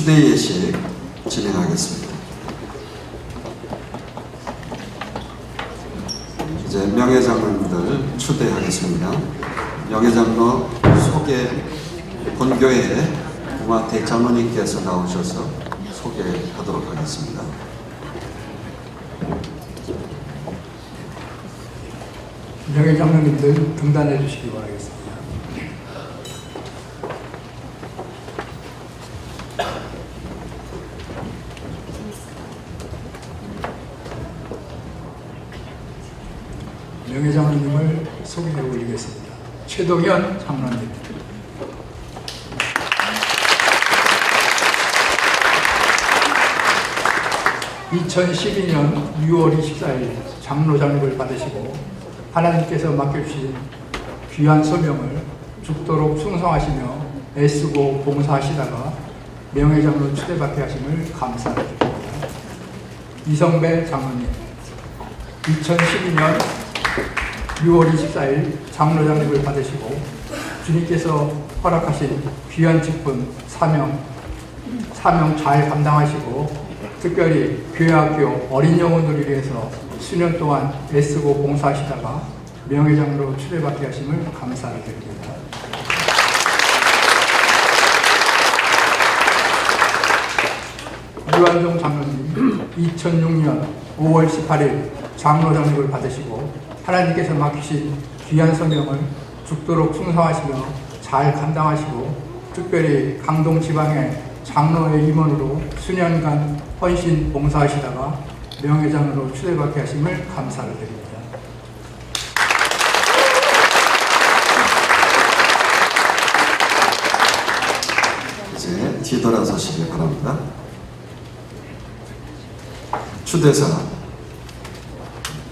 추대 예식 진행하겠습니다. 이제 명예장로님들 추대하겠습니다. 명예장로 소개 본교회 우마태 장로님께서 나오셔서 소개하도록 하겠습니다. 명예 장로님들 등단해 주시기 바라겠습니다. 명예 장로님을 소개해 올리겠습니다. 최동현 장로님. (2012년 6월 24일) 장로장립을 받으시고 하나님께서 맡겨주신 귀한 소명을 죽도록 충성하시며 애쓰고 봉사하시다가 명예장로 추대받게 하심을 감사드립니다. 이성배 장로님 2012년 6월 24일 장로장립을 받으시고 주님께서 허락하신 귀한 직분 사명 사명 잘 감당하시고 특별히 교회학교 어린 영혼들을 위해서 수년 동안 애쓰고 봉사하시다가 명예장으로 추대받게 하심을 감사를 드립니다. 유한종 장로님 2006년 5월 18일 장로 장립을 받으시고 하나님께서 맡기신 귀한 성명을 죽도록 충성하시며 잘 감당하시고 특별히 강동 지방의 장로의 임원으로 수년간 헌신 봉사하시다가 명예장으로 추대받게 하심을 감사를 드립니다. 이제 뒤돌아서시기 바랍니다. 추대사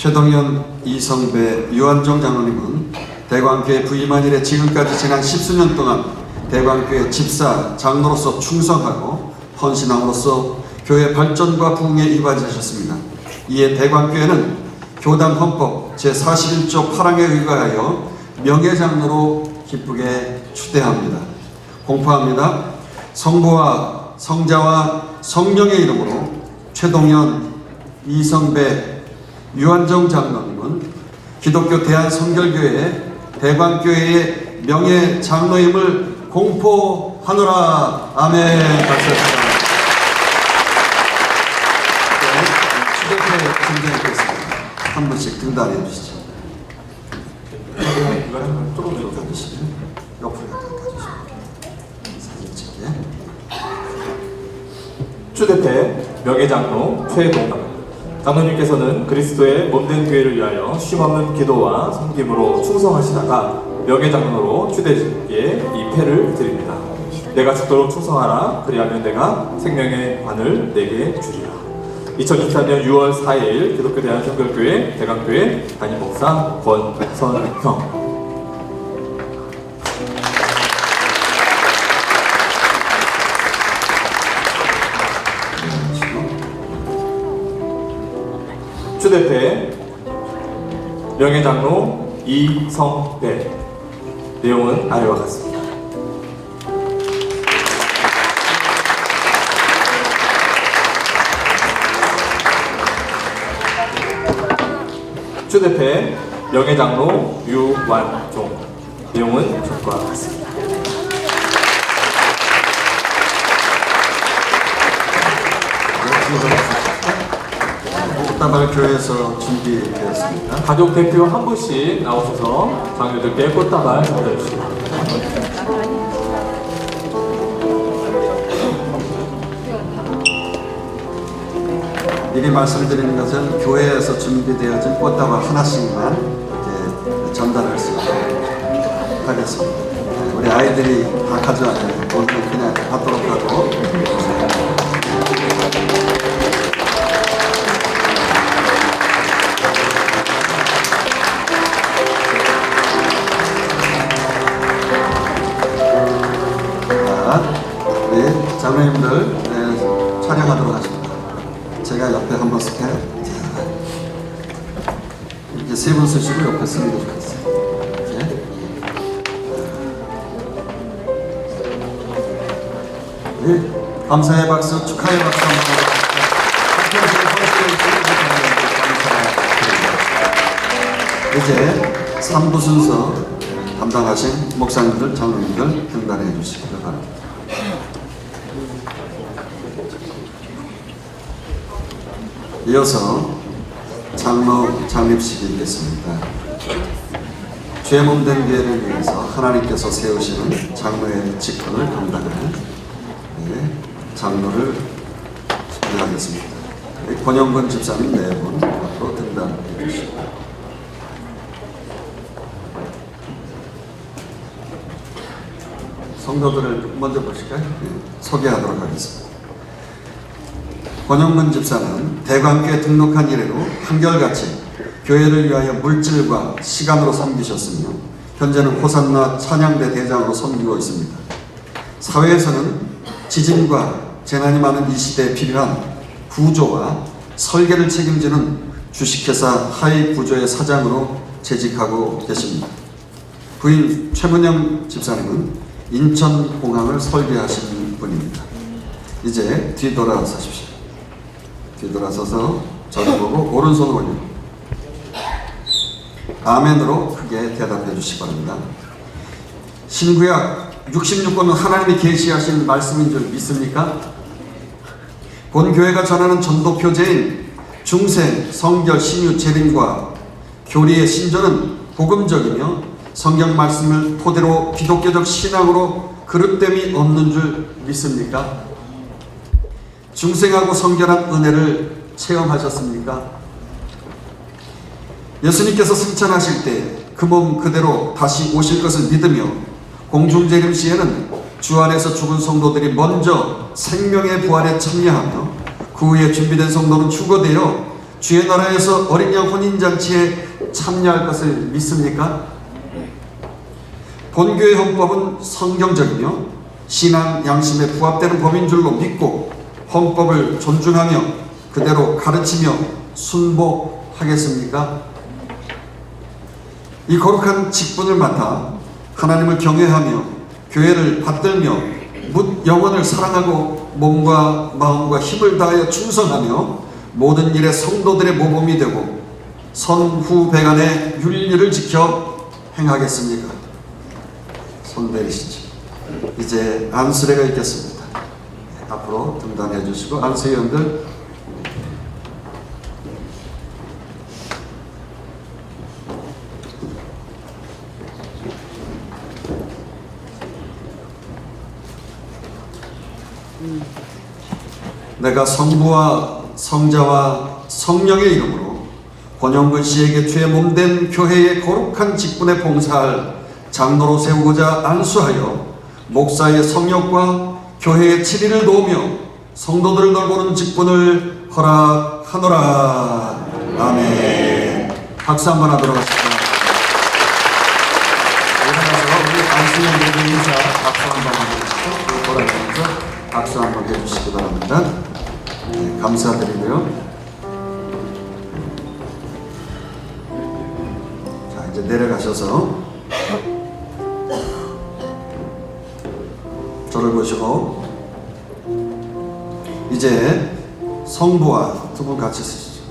최동현, 이성배, 유한종 장로님은 대광교회 부임한 이래 지금까지 지난 십수년 동안 대광교회 집사, 장로로서 충성하고 헌신함으로써 교회 발전과 부흥에 이바지하셨습니다. 이에 대광교회는 교단 헌법 제41조 8항에 의거하여 명예장로로 기쁘게 추대합니다. 공포합니다. 성부와 성자와 성령의 이름으로 최동현, 이성배, 유한정 장로님은 기독교 대한성결교회 대광교회의 명예 장로임을 공포하노라. 아멘. 박수합니다. 네. 한 분씩 등단해 주시죠. 가주시죠. 옆으로. 사진 찍게. 추대패 명예장로 최동남 장로님께서는 그리스도의 몸된 교회를 위하여 쉼없는 기도와 섬김으로 충성하시다가 명예장로로 추대지에 이 패를 드립니다. 내가 죽도록 충성하라 그리하면 내가 생명의 관을 내게 주리라. 2023년 6월 4일 기독교 대한성결교회 대강교회 담임 목사 권선형 추대패 명예장로 이성배 내용은 아래와 같습니다. 추대패 명예장로 유완종 내용은 적과 같습니다. 꽃다발 교회에서 준비되었습니다. 가족 대표 한 분씩 나오셔서 장녀들께 꽃다발 바랍니다. 미리 말씀드리는 것은 교회에서 준비되어진 꽃다발 하나씩만 이렇게 전달할 수 있도록 하겠습니다. 네, 우리 아이들이 다 가져와요. 오늘 그냥 받도록 하고. 감사의 박수, 축하의 박수 한번. 감사드립니다. 이제 3부 순서 담당하신 목사님들, 장로님들 등단해 주시기 바랍니다. 이어서 장로 장립식이 있겠습니다. 죄 몸된 교회를 위해서 하나님께서 세우시는 장로의 직분을 감당하는 네, 장로를 소개하겠습니다. 권영근 집사님 네 분 앞으로 등단해 주시고 성도들을 먼저 보실까요? 네, 소개하도록 하겠습니다. 권영근 집사는 대관교에 등록한 이래로 한결같이 교회를 위하여 물질과 시간으로 섬기셨으며 현재는 호산나 찬양대 대장으로 섬기고 있습니다. 사회에서는 지진과 재난이 많은 이 시대에 필요한 구조와 설계를 책임지는 주식회사 하이 구조의 사장으로 재직하고 계십니다. 부인 최문영 집사님은 인천공항을 설계하신 분입니다. 이제 뒤돌아서십시오. 뒤돌아서서 저를 보고 오른손 올려 아멘으로 크게 대답해 주시기 바랍니다. 신구약 66권은 하나님이 계시하신 말씀인 줄 믿습니까? 본 교회가 전하는 전도 표제인 중생, 성결, 신유, 재림과 교리의 신조는 복음적이며 성경 말씀을 토대로 기독교적 신앙으로 그릇됨이 없는 줄 믿습니까? 중생하고 성결한 은혜를 체험하셨습니까? 예수님께서 승천하실 때 그 몸 그대로 다시 오실 것을 믿으며 공중재림 시에는 주 안에서 죽은 성도들이 먼저 생명의 부활에 참여하며 그 후에 준비된 성도는 추고되어 주의 나라에서 어린 양 혼인잔치에 참여할 것을 믿습니까? 본교의 헌법은 성경적이며 신앙 양심에 부합되는 법인 줄로 믿고 헌법을 존중하며 그대로 가르치며 순복하겠습니까? 이 거룩한 직분을 맡아 하나님을 경외하며 교회를 받들며 묻 영혼을 사랑하고 몸과 마음과 힘을 다하여 충성하며 모든 일에 성도들의 모범이 되고 선후배간의 윤리를 지켜 행하겠습니까? 손 내리시죠. 이제 안수례가 있겠습니다. 앞으로 등단해 주시고 안수위원들 내가 성부와 성자와 성령의 이름으로 권영근 씨에게 죄 몸된 교회의 거룩한 직분에 봉사할 장로로 세우고자 안수하여 목사의 성역과 교회의 치리를 도우며 성도들을 돌보는 직분을 허락하노라. 아멘. 박수 한번 하도록. 일 바랍니다. 네, 감사드리고요. 자 이제 내려가셔서 저를 보시고 이제 성부와 두 분 같이 쓰시죠.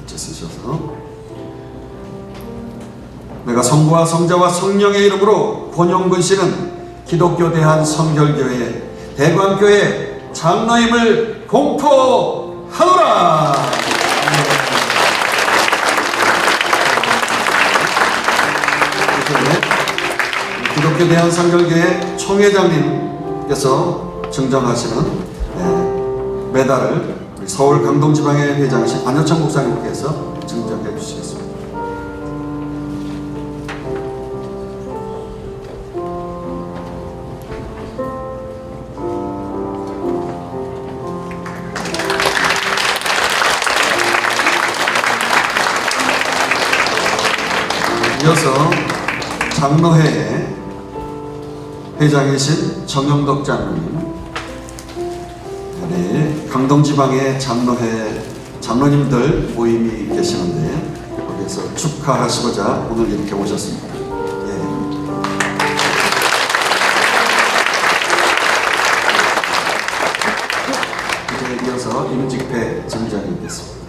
같이 쓰셔서 내가 성부와 성자와 성령의 이름으로 권영근 씨는 기독교 대한 성결교회 대관교회 장로임을 공포하노라. 이렇게 기독교 대한 성결교회 총회장님께서 증정하시는 네, 메달을 서울 강동지방의 회장이신 안효창 목사님께서 장로회의 회장이신 정영덕 장로님, 네, 강동지방의 장로회 장로님들 모임이 계시는데 거기에서 축하하시고자 오늘 이렇게 오셨습니다. 예. 임직배 증정이 있겠습니다. 고맙습니다.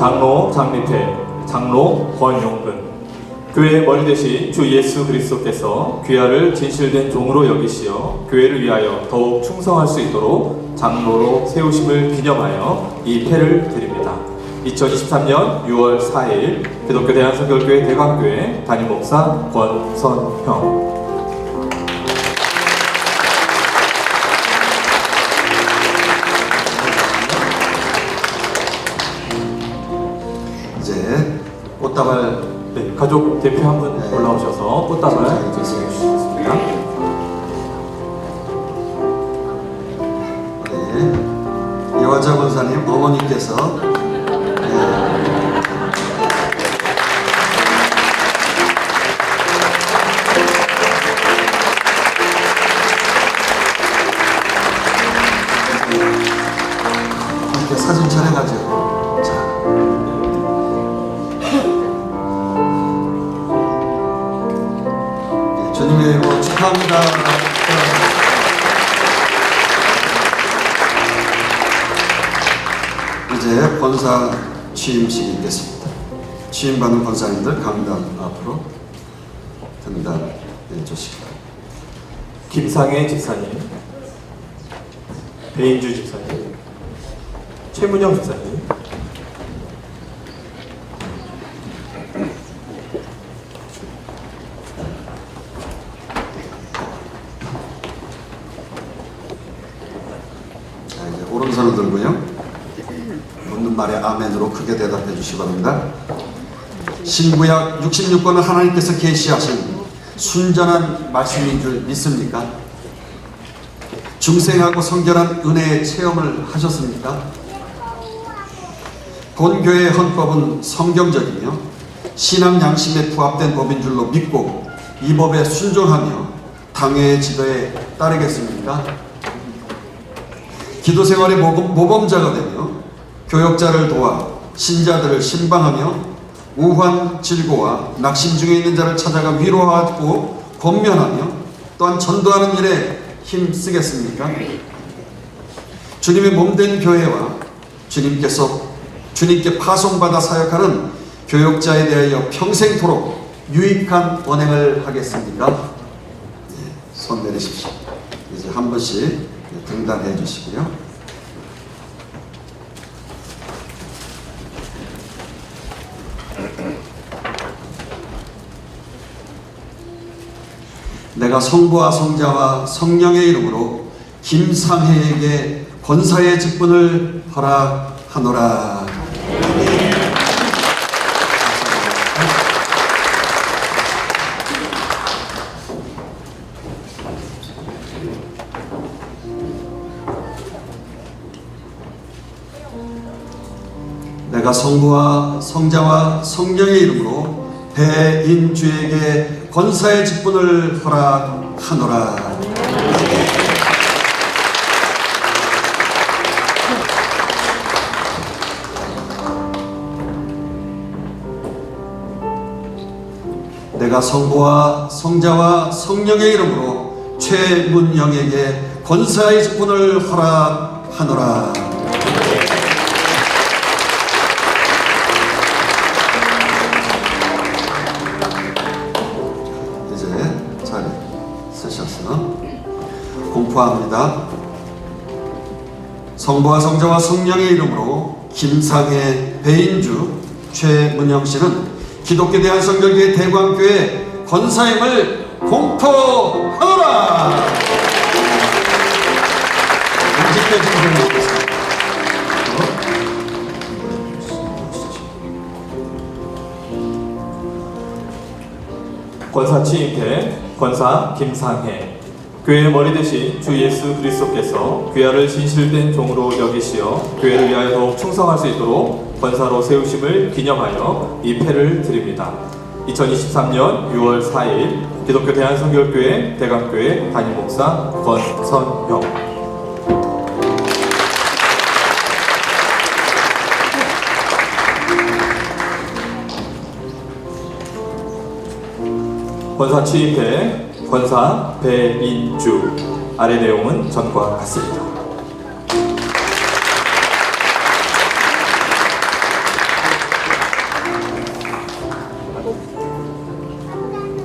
장로 장립회 장로 권용근 교회의 머리 대신 주 예수 그리스도께서 귀하를 진실된 종으로 여기시어 교회를 위하여 더욱 충성할 수 있도록 장로로 세우심을 기념하여 이 패를 드립니다. 2023년 6월 4일 기독교 대한성결교회 대광교회 담임 목사 권선형 꽃다발 네, 가족 대표 한 분 네. 올라오셔서 꽃다발 제시해 주시겠습니다. 우리 여화자 권사님 어머니께서 이제 권사 취임식이 있겠습니다. 취임받는 권사님들 강단 앞으로 등단해 주시기 바랍니다. 김상혜 집사님, 배인주 집사님, 최문영 집사님, 자, 이제 오른손을 들고요. 묻는 말에 크게 대답해 주시기 바랍니다. 신구약 66권은 하나님께서 계시하신 순전한 말씀인 줄 믿습니까? 중생하고 성결한 은혜의 체험을 하셨습니까? 본교의 헌법은 성경적이며 신앙 양심에 부합된 법인 줄로 믿고 이 법에 순종하며 당회의 지도에 따르겠습니까? 기도 생활의 모범, 모범자가 되며 교역자를 도와 신자들을 신방하며 우환 질고와 낙심 중에 있는 자를 찾아가 위로하고 권면하며 또한 전도하는 일에 힘쓰겠습니까? 주님의 몸된 교회와 주님께서 주님께 파송받아 사역하는 교역자에 대하여 평생토록 유익한 언행을 하겠습니까? 예, 손 내리십시오. 이제 한 번씩 등단해 주시고요. 내가 성부와 성자와 성령의 이름으로 김상혜에게 권사의 직분을 허락하노라. 내가 성부와 성자와 성령의 이름으로 배인주에게 권사의 직분을 허락하노라. 내가 성부와 성자와 성령의 이름으로 최문영에게 권사의 직분을 허락하노라. 공포합니다. 성부와 성자와 성령의 이름으로 김상혜 배인주 최문영 씨는 기독교 대한성결교회 대광교회 권사임을. 임직대 증정하겠습니다. 권사 취임회 권사 김상혜 교회의 머리 대신 주 예수 그리스도께서 귀하를 진실된 종으로 여기시어 교회를 위하여 더욱 충성할 수 있도록 권사로 세우심을 기념하여 이 패를 드립니다. 2023년 6월 4일 기독교 대한성결교회 대강교회 담임 목사 권선형 권사 취임회 권사 배인주 아래 내용은 전과 같습니다.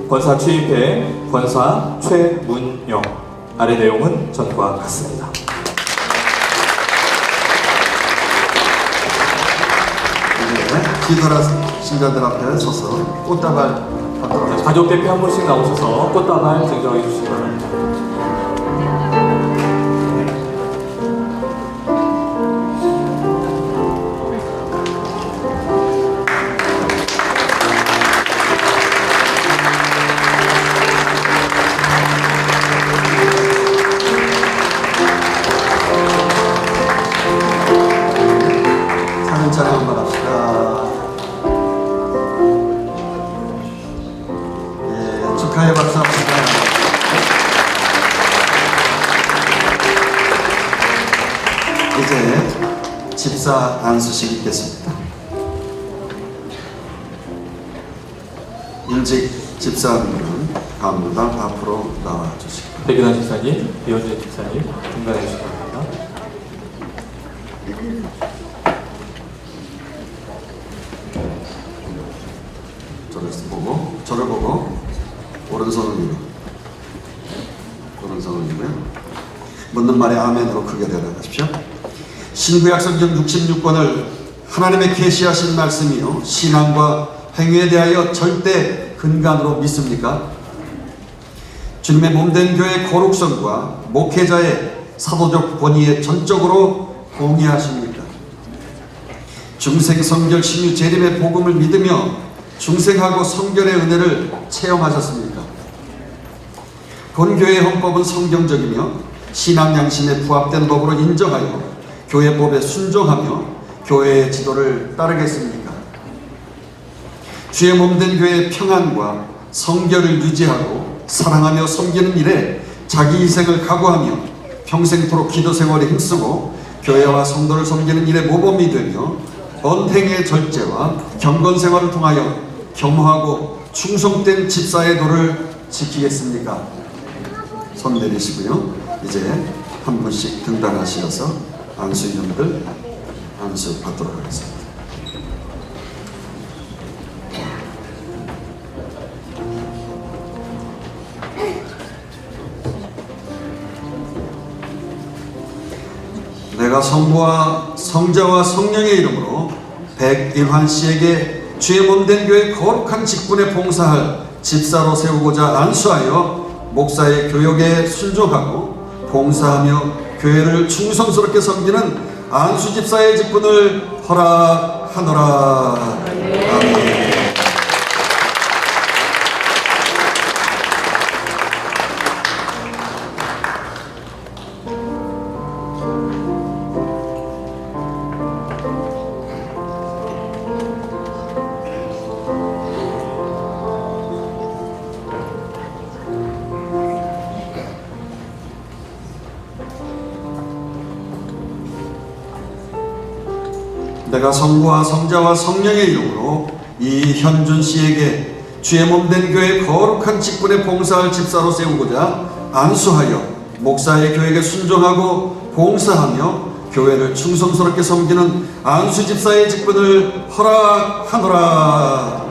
권사 취임회 권사 최문영 아래 내용은 전과 같습니다. 이제 기도라 신자들 앞에 서서 꽃다발. 가족 대표 한 분씩 나오셔서 꽃다발 증정해 주시기 바랍니다. 이제 집사 안수식 있겠습니다. 일직 집사님은 감당 앞으로 나와 주시기 바랍니다. 백윤환 집사님, 이현재 집사님 중단해 주시기 바랍니다. 저를 보고 저를 보고 오른손을 올리고 오른손을 올리고요. 묻는 말에 아멘으로 크게 대답하십시오. 신구약 성경 66권을 하나님의 계시하신 말씀이요 신앙과 행위에 대하여 절대 근간으로 믿습니까? 주님의 몸된 교회 거룩성과 목회자의 사도적 권위에 전적으로 동의하십니까? 중생 성결 신유 재림의 복음을 믿으며 중생하고 성결의 은혜를 체험하셨습니까? 본교회 헌법은 성경적이며 신앙 양심에 부합된 법으로 인정하여 교회법에 순종하며 교회의 지도를 따르겠습니까? 주의 몸된 교회의 평안과 성결을 유지하고 사랑하며 섬기는 일에 자기 희생을 각오하며 평생토록 기도 생활에 힘쓰고 교회와 성도를 섬기는 일에 모범이 되며 언행의 절제와 경건 생활을 통하여 겸허하고 충성된 집사의 도를 지키겠습니까? 손 내리시고요. 이제 한 분씩 등단하시어서 안수인들 안수 받도록 하겠습니다. 내가 성부와 성자와 성령의 이름으로 백일환 씨에게 주의 몸된 교회 거룩한 직분에 봉사할 집사로 세우고자 안수하여 목사의 교역에 순종하고 봉사하며 교회를 충성스럽게 섬기는 안수 집사의 직분을 허락하노라. 아멘. 성부와 성자와 성령의 이름으로 이 현준 씨에게 주의 몸된 교회 거룩한 직분에 봉사할 집사로 세우고자 안수하여 목사의 교회에 순종하고 봉사하며 교회를 충성스럽게 섬기는 안수 집사의 직분을 허락하노라.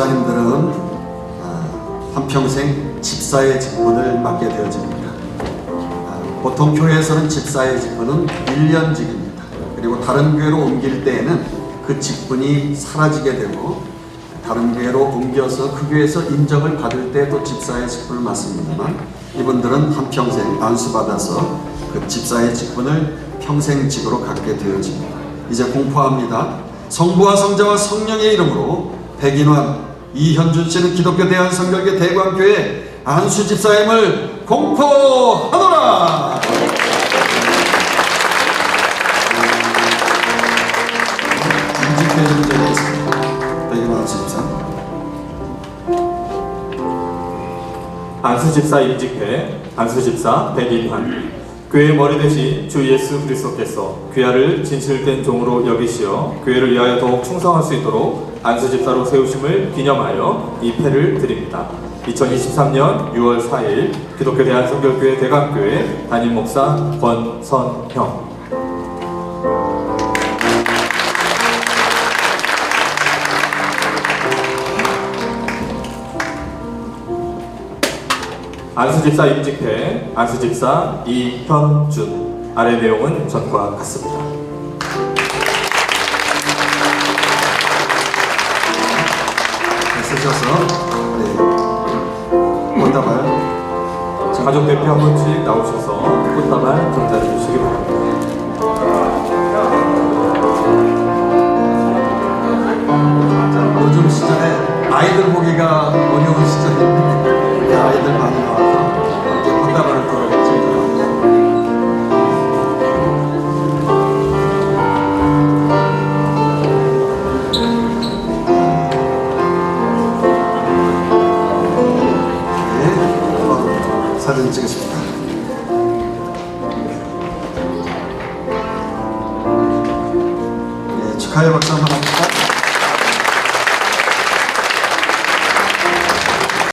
집사님들은 아, 한평생 집사의 직분을 맡게 되어집니다. 아, 보통 교회에서는 집사의 직분은 1년직입니다. 그리고 다른 교회로 옮길 때에는 그 직분이 사라지게 되고 다른 교회로 옮겨서 그 교회에서 인정을 받을 때 또 집사의 직분을 맡습니다만 이분들은 한평생 안수받아서 그 집사의 직분을 평생 직으로 갖게 되어집니다. 이제 공포합니다. 성부와 성자와 성령의 이름으로 백인환, 이현준 씨는 기독교 대한성결교 대광교회 안수 집사임을 공포하노라. 안수 집사. 임직회, 안수 집사 백인환, 교회의 머리 대신 주 예수 그리스도께서 귀하를 진실된 종으로 여기시어 교회를 위하여 더욱 충성할 수 있도록 안수 집사로 세우심을 기념하여 이 패를 드립니다. 2023년 6월 4일 기독교 대한성결교회 대강교회 담임 목사 권선형 안수집사 임직회, 안수집사 이현준. 아래 내용은 전과 같습니다. 쓰셔서 네, 꽃다발. 가족 대표 한 분씩 나오셔서 꽃다발